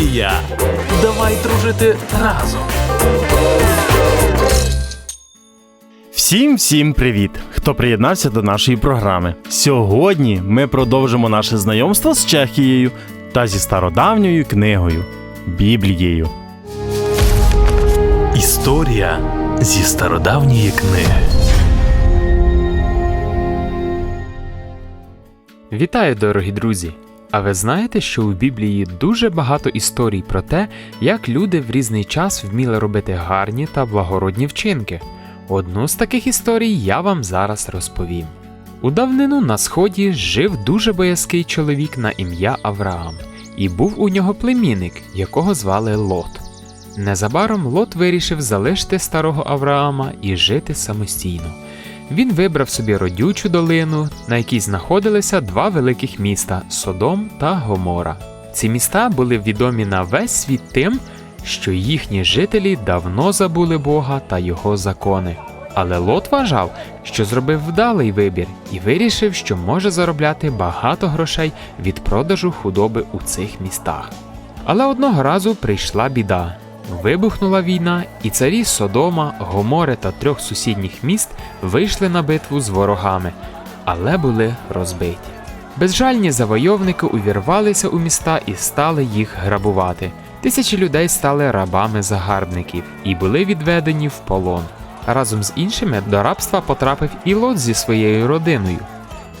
Біблія. Давай дружити разом. Всім всім привіт! Хто приєднався до нашої програми. Сьогодні ми продовжимо наше знайомство з Чехією та зі стародавньою книгою Біблією. Історія зі стародавньої книги. Вітаю, дорогі друзі! А ви знаєте, що у Біблії дуже багато історій про те, як люди в різний час вміли робити гарні та благородні вчинки. Одну з таких історій я вам зараз розповім. У давнину на сході жив дуже боязкий чоловік на ім'я Авраам, і був у нього племінник, якого звали Лот. Незабаром Лот вирішив залишити старого Авраама і жити самостійно. Він вибрав собі родючу долину, на якій знаходилися два великих міста Содом та Гомора. Ці міста були відомі на весь світ тим, що їхні жителі давно забули Бога та його закони. Але Лот вважав, що зробив вдалий вибір і вирішив, що може заробляти багато грошей від продажу худоби у цих містах. Але одного разу прийшла біда. Вибухнула війна, і царі Содома, Гомори та трьох сусідніх міст вийшли на битву з ворогами, але були розбиті. Безжальні завойовники увірвалися у міста і стали їх грабувати. Тисячі людей стали рабами загарбників і були відведені в полон. Разом з іншими до рабства потрапив і Лот зі своєю родиною.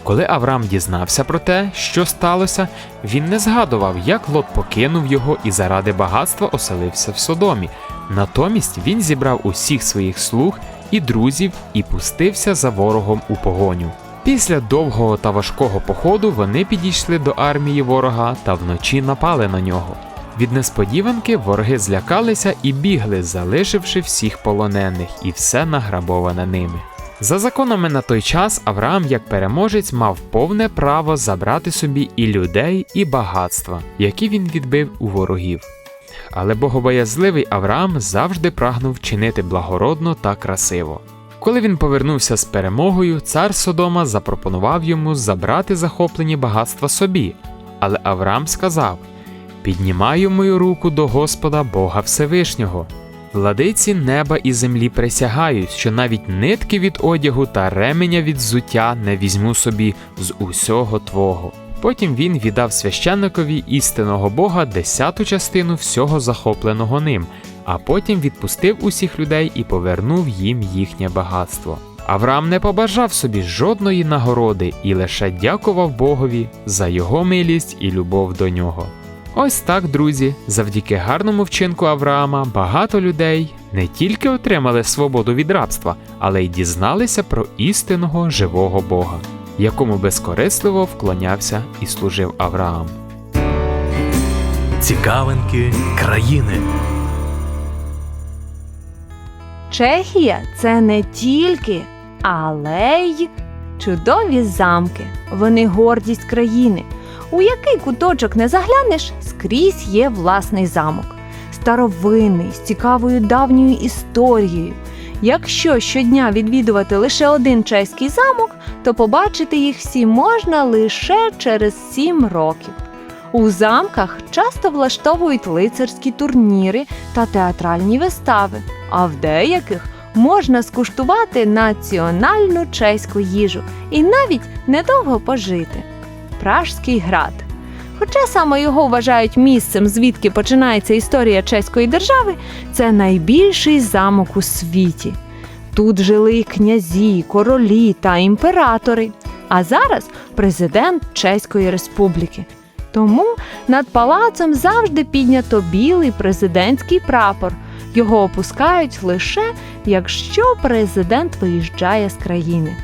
Коли Авраам дізнався про те, що сталося, він не згадував, як Лот покинув його і заради багатства оселився в Содомі. Натомість він зібрав усіх своїх слуг і друзів і пустився за ворогом у погоню. Після довгого та важкого походу вони підійшли до армії ворога та вночі напали на нього. Від несподіванки вороги злякалися і бігли, залишивши всіх полонених і все награбоване ними. За законами на той час Авраам як переможець мав повне право забрати собі і людей, і багатства, які він відбив у ворогів. Але богобоязливий Авраам завжди прагнув чинити благородно та красиво. Коли він повернувся з перемогою, цар Содома запропонував йому забрати захоплені багатства собі. Але Авраам сказав: Піднімаю мою руку до Господа Бога Всевишнього. Владиці неба і землі присягають, що навіть нитки від одягу та ременя від взуття не візьму собі з усього твого. Потім він віддав священникові істинного Бога десяту частину всього захопленого ним, а потім відпустив усіх людей і повернув їм їхнє багатство. Авраам не побажав собі жодної нагороди і лише дякував Богові за його милість і любов до нього. Ось так, друзі, завдяки гарному вчинку Авраама багато людей не тільки отримали свободу від рабства, але й дізналися про істинного живого Бога, якому безкорисливо вклонявся і служив Авраам. Цікавинки країни. Чехія це не тільки, але й чудові замки. Вони гордість країни. У який куточок не заглянеш, скрізь є власний замок. Старовинний, з цікавою давньою історією. Якщо щодня відвідувати лише один чеський замок, то побачити їх всі можна лише через сім років. У замках часто влаштовують лицарські турніри та театральні вистави, а в деяких можна скуштувати національну чеську їжу і навіть недовго пожити. Пражський град. Хоча саме його вважають місцем, звідки починається історія чеської держави, це найбільший замок у світі. Тут жили князі, королі та імператори, а зараз президент Чеської Республіки. Тому над палацом завжди піднято білий президентський прапор. Його опускають лише якщо президент виїжджає з країни.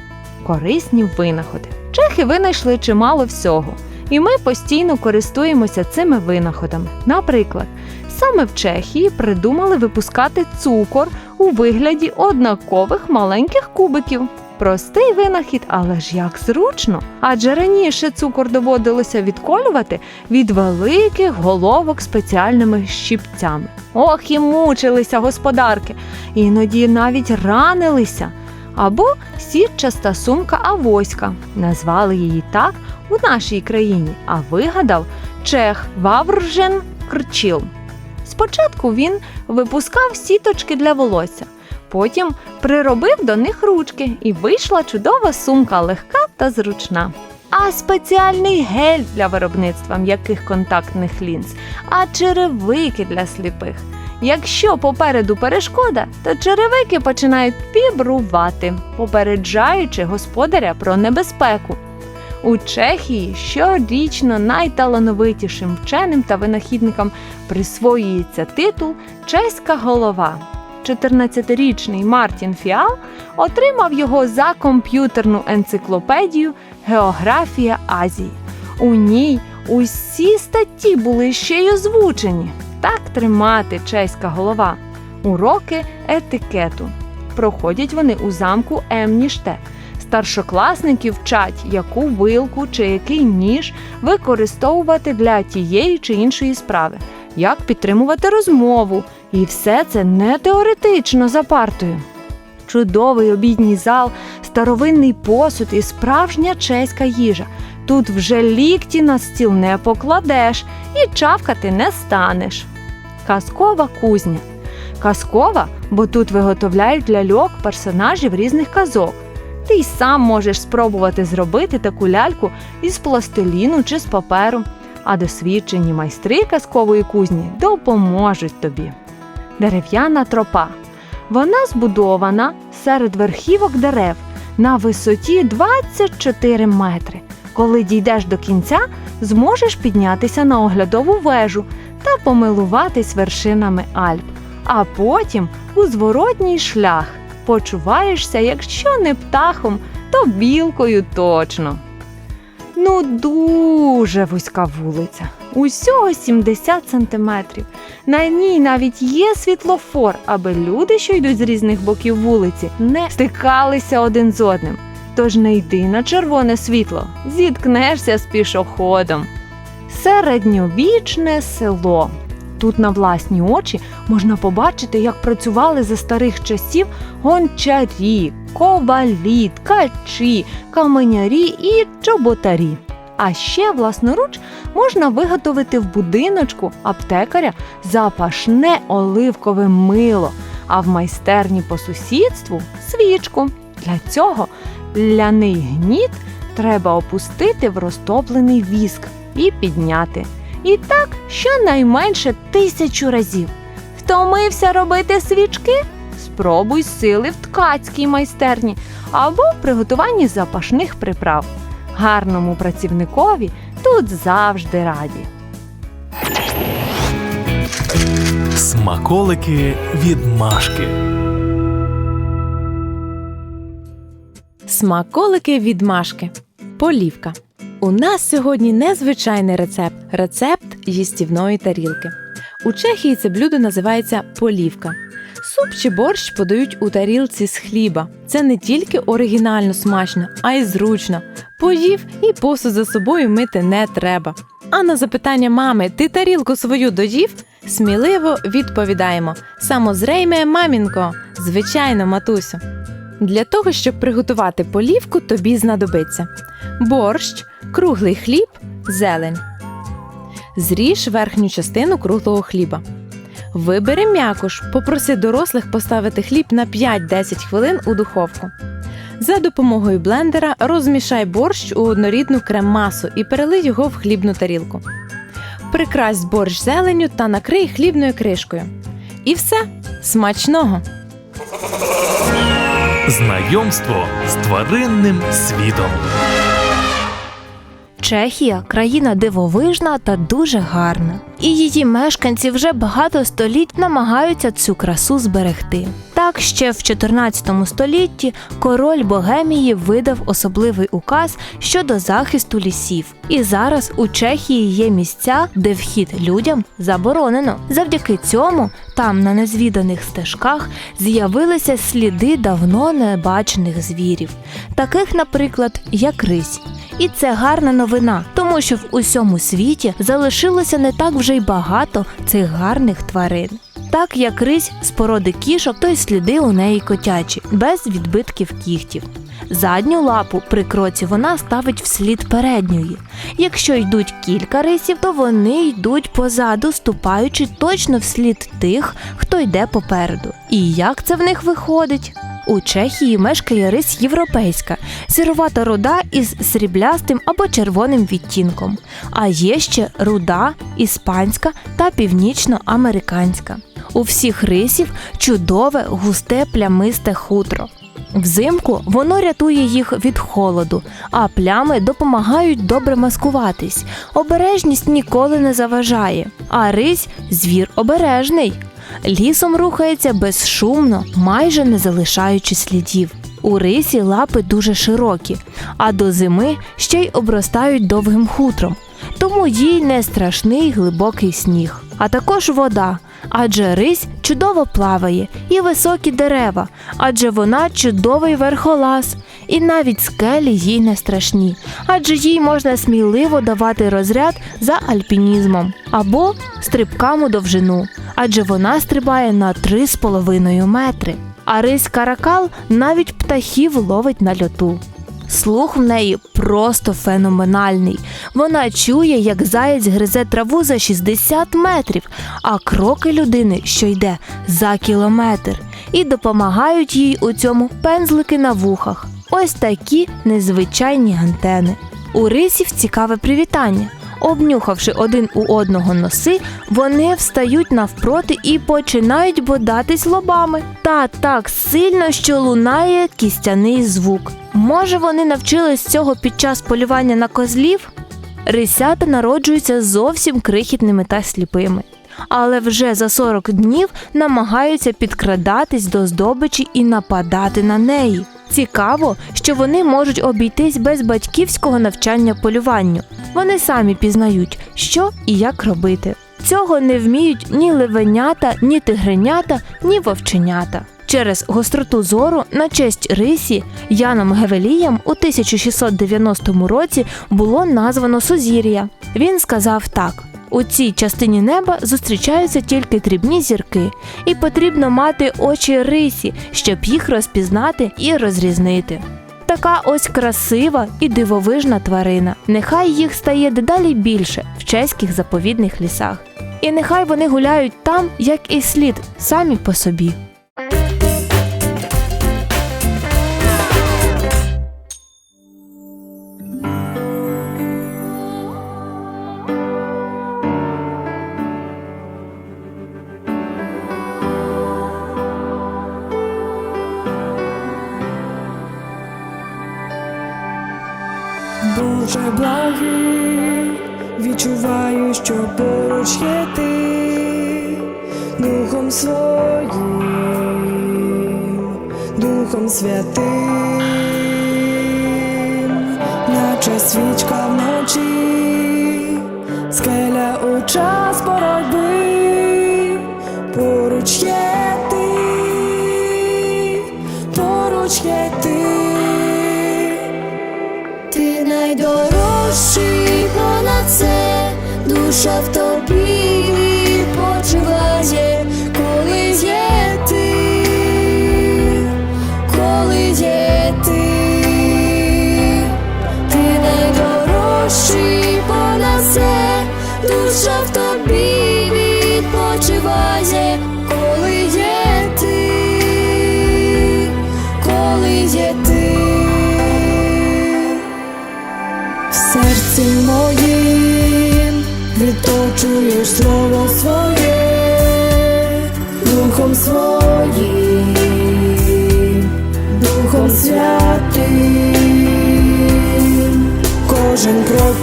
Корисні винаходи. Чехи винайшли чимало всього, і ми постійно користуємося цими винаходами. Наприклад, саме в Чехії придумали випускати цукор у вигляді однакових маленьких кубиків. Простий винахід, але ж як зручно. Адже раніше цукор доводилося відколювати від великих головок спеціальними щіпцями. Ох, і мучилися господарки, іноді навіть ранилися. Або сітчаста сумка Авоська. Назвали її так у нашій країні, а вигадав чех Вавржен Крчил. Спочатку він випускав сіточки для волосся, потім приробив до них ручки, і вийшла чудова сумка легка та зручна. А спеціальний гель для виробництва м'яких контактних лінз, а черевики для сліпих. Якщо попереду перешкода, то черевики починають вібрувати, попереджаючи господаря про небезпеку. У Чехії щорічно найталановитішим вченим та винахідникам присвоюється титул Чеська голова. 14-річний Мартін Фіал отримав його за комп'ютерну енциклопедію Географія Азії. У ній усі статті були ще й озвучені. Так тримати чеська голова. Уроки етикету. Проходять вони у замку Емніште. Старшокласники вчать, яку вилку чи який ніж використовувати для тієї чи іншої справи, як підтримувати розмову. І все це не теоретично за партою. Чудовий обідній зал, старовинний посуд і справжня чеська їжа. Тут вже лікті на стіл не покладеш і чавкати не станеш. Казкова кузня. Казкова, бо тут виготовляють ляльок персонажів різних казок. Ти й сам можеш спробувати зробити таку ляльку із пластиліну чи з паперу, а досвідчені майстри казкової кузні допоможуть тобі. Дерев'яна тропа. Вона збудована серед верхівок дерев на висоті 24 метри. Коли дійдеш до кінця, зможеш піднятися на оглядову вежу та помилуватись вершинами Альп, а потім у зворотній шлях почуваєшся, якщо не птахом, то білкою точно. Ну, дуже вузька вулиця. Усього 70 сантиметрів. На ній навіть є світлофор, аби люди, що йдуть з різних боків вулиці, не стикалися один з одним. Тож не йди на червоне світло, зіткнешся з пішоходом. Середньовічне село. Тут на власні очі можна побачити, як працювали за старих часів гончарі, ковалі, ткачі, каменярі і чоботарі. А ще власноруч можна виготовити в будиночку аптекаря запашне оливкове мило, а в майстерні по сусідству свічку. Для цього ляний гніт треба опустити в розтоплений віск і підняти. І так щонайменше тисячу разів. Втомився робити свічки? Спробуй сили в ткацькій майстерні або в приготуванні запашних приправ. Гарному працівникові тут завжди раді. Смаколики від Машки. Смаколики від Машки. Полівка. У нас сьогодні незвичайний рецепт рецепт їстівної тарілки. У Чехії це блюдо називається полівка. Суп чи борщ подають у тарілці з хліба. Це не тільки оригінально смачно, а й зручно. Поїв і посуд за собою мити не треба. А на запитання мами, ти тарілку свою доїв? Сміливо відповідаємо: самозрейме мамінко, звичайно, матусю. Для того, щоб приготувати полівку, тобі знадобиться борщ, круглий хліб, зелень. Зріж верхню частину круглого хліба. Вибери м'якош, попроси дорослих поставити хліб на 5-10 хвилин у духовку. За допомогою блендера розмішай борщ у однорідну крем-масу і перелий його в хлібну тарілку. Прикрась борщ зеленю та накрий хлібною кришкою. І все смачного! Знайомство з тваринним світом. Чехія країна дивовижна та дуже гарна, і її мешканці вже багато століть намагаються цю красу зберегти. Так ще в 14 столітті король Богемії видав особливий указ щодо захисту лісів. І зараз у Чехії є місця, де вхід людям заборонено. Завдяки цьому там на незвіданих стежках з'явилися сліди давно небачених звірів, таких, наприклад, як рись. І це гарна новина, тому що в усьому світі залишилося не так вже й багато цих гарних тварин. Так як рись з породи кішок, то й сліди у неї котячі, без відбитків кігтів. Задню лапу при кроці вона ставить вслід передньої. Якщо йдуть кілька рисів, то вони йдуть позаду, ступаючи точно вслід тих, хто йде попереду. І як це в них виходить? У Чехії мешкає рись європейська, сіровата руда із сріблястим або червоним відтінком. А є ще руда, іспанська та північноамериканська. У всіх рисів чудове густе плямисте хутро. Взимку воно рятує їх від холоду, а плями допомагають добре маскуватись. Обережність ніколи не заважає, а рись звір обережний. Лісом рухається безшумно, майже не залишаючи слідів. У рисі лапи дуже широкі, а до зими ще й обростають довгим хутром. Тому їй не страшний глибокий сніг, а також вода, адже рись чудово плаває, і високі дерева, адже вона чудовий верхолаз, і навіть скелі їй не страшні, адже їй можна сміливо давати розряд за альпінізмом або стрибкам у довжину, адже вона стрибає на 3,5 метри. А рись каракал навіть птахів ловить на льоту. Слух в неї просто феноменальний. Вона чує, як заєць гризе траву за 60 метрів, а кроки людини, що йде за кілометр, і допомагають їй у цьому пензлики на вухах. Ось такі незвичайні антени. У рисів цікаве привітання. Обнюхавши один у одного носи, вони встають навпроти і починають бодатись лобами. Та так сильно, що лунає кістяний звук. Може, вони навчились цього під час полювання на козлів? Рисята народжуються зовсім крихітними та сліпими. Але вже за 40 днів намагаються підкрадатись до здобичі і нападати на неї. Цікаво, що вони можуть обійтись без батьківського навчання полюванню. Вони самі пізнають, що і як робити. Цього не вміють ні ливенята, ні тигренята, ні вовченята. Через гостроту зору на честь рисі Яном Гевелієм у 1690 році було названо Сузір'я. Він сказав так: у цій частині неба зустрічаються тільки дрібні зірки, і потрібно мати очі рисі, щоб їх розпізнати і розрізнити. Така ось красива і дивовижна тварина. Нехай їх стає дедалі більше в чеських заповідних лісах. І нехай вони гуляють там, як і слід, самі по собі. Відчуваю, що поруч є ти, Духом своїм, Духом святим, наче свічка вночі, скеля у час боротьби, поруч є ти, поруч є ти. Ти найдорожчий душа в тобі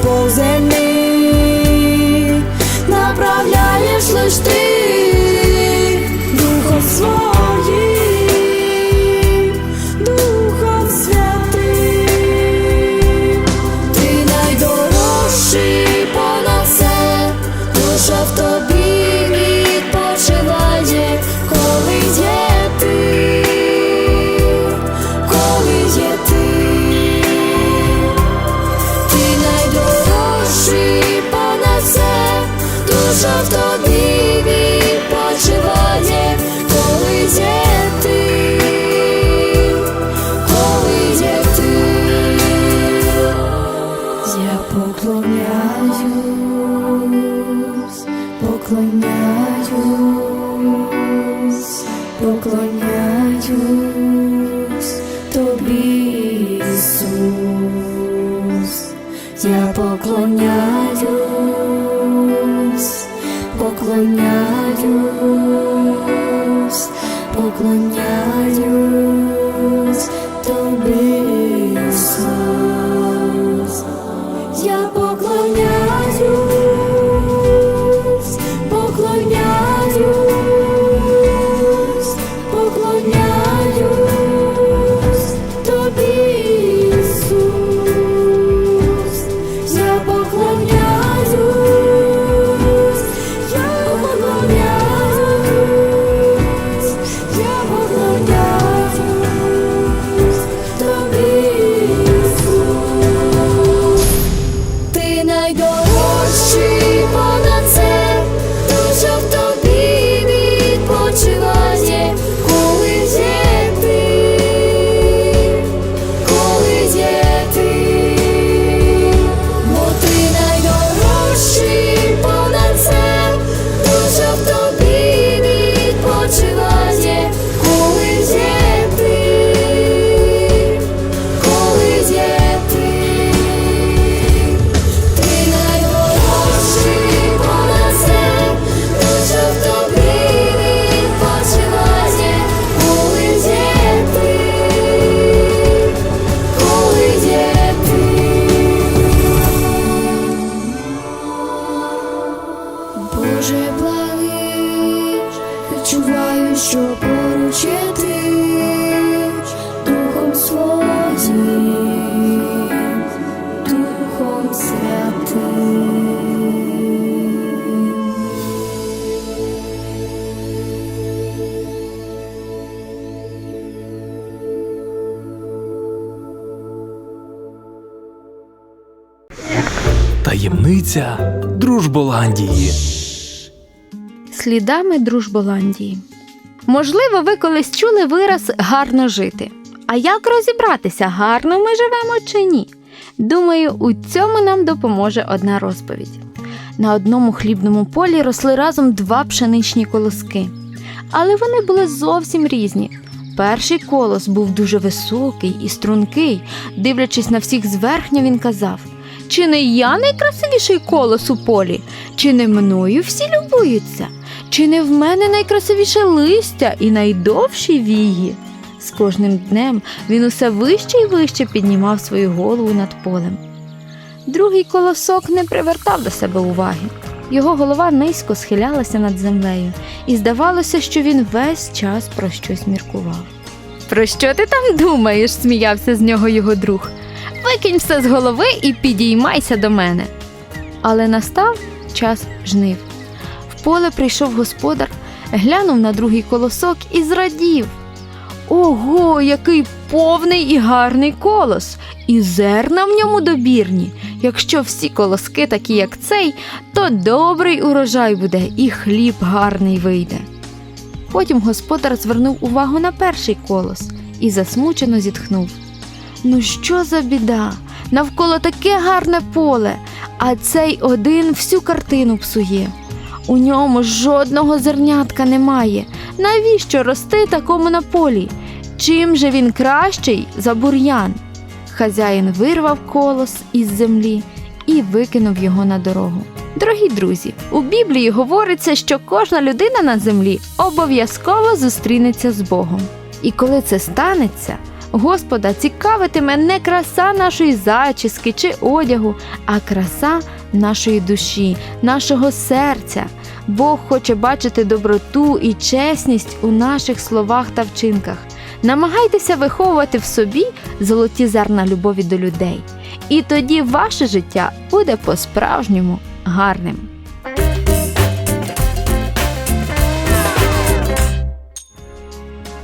по землі направляєш лиш ти, Духом своїм, Я поклоняюсь, Таємниця Дружболандії. Слідами Дружболандії. Можливо, ви колись чули вираз гарно жити. А як розібратися, гарно ми живемо чи ні? Думаю, у цьому нам допоможе одна розповідь. На одному хлібному полі росли разом два пшеничні колоски. Але вони були зовсім різні. Перший колос був дуже високий і стрункий. Дивлячись на всіх зверхня, він казав: Чи не я найкрасивіший колос у полі? Чи не мною всі любуються? Чи не в мене найкрасивіше листя і найдовші вії? З кожним днем він усе вище і вище піднімав свою голову над полем. Другий колосок не привертав до себе уваги. Його голова низько схилялася над землею, і здавалося, що він весь час про щось міркував. Про що ти там думаєш? сміявся з нього його друг. Викинь все з голови і підіймайся до мене. Але настав час жнив. В поле прийшов господар, глянув на другий колосок і зрадів. Ого, який повний і гарний колос, і зерна в ньому добірні. Якщо всі колоски такі, як цей, то добрий урожай буде і хліб гарний вийде. Потім господар звернув увагу на перший колос і засмучено зітхнув. Ну що за біда? Навколо таке гарне поле, а цей один всю картину псує. У ньому жодного зернятка немає. Навіщо рости такому на полі? Чим же він кращий за бур'ян? Хазяїн вирвав колос із землі і викинув його на дорогу. Дорогі друзі, у Біблії говориться, що кожна людина на землі обов'язково зустрінеться з Богом. І коли це станеться, Господа цікавитиме не краса нашої зачіски чи одягу, а краса нашої душі, нашого серця. Бог хоче бачити доброту і чесність у наших словах та вчинках. Намагайтеся виховувати в собі золоті зерна любові до людей, і тоді ваше життя буде по-справжньому гарним.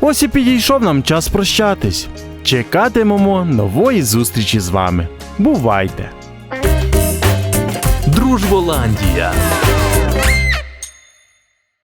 Ось і підійшов нам час прощатись. Чекатимемо нової зустрічі з вами. Бувайте! Дружболандія.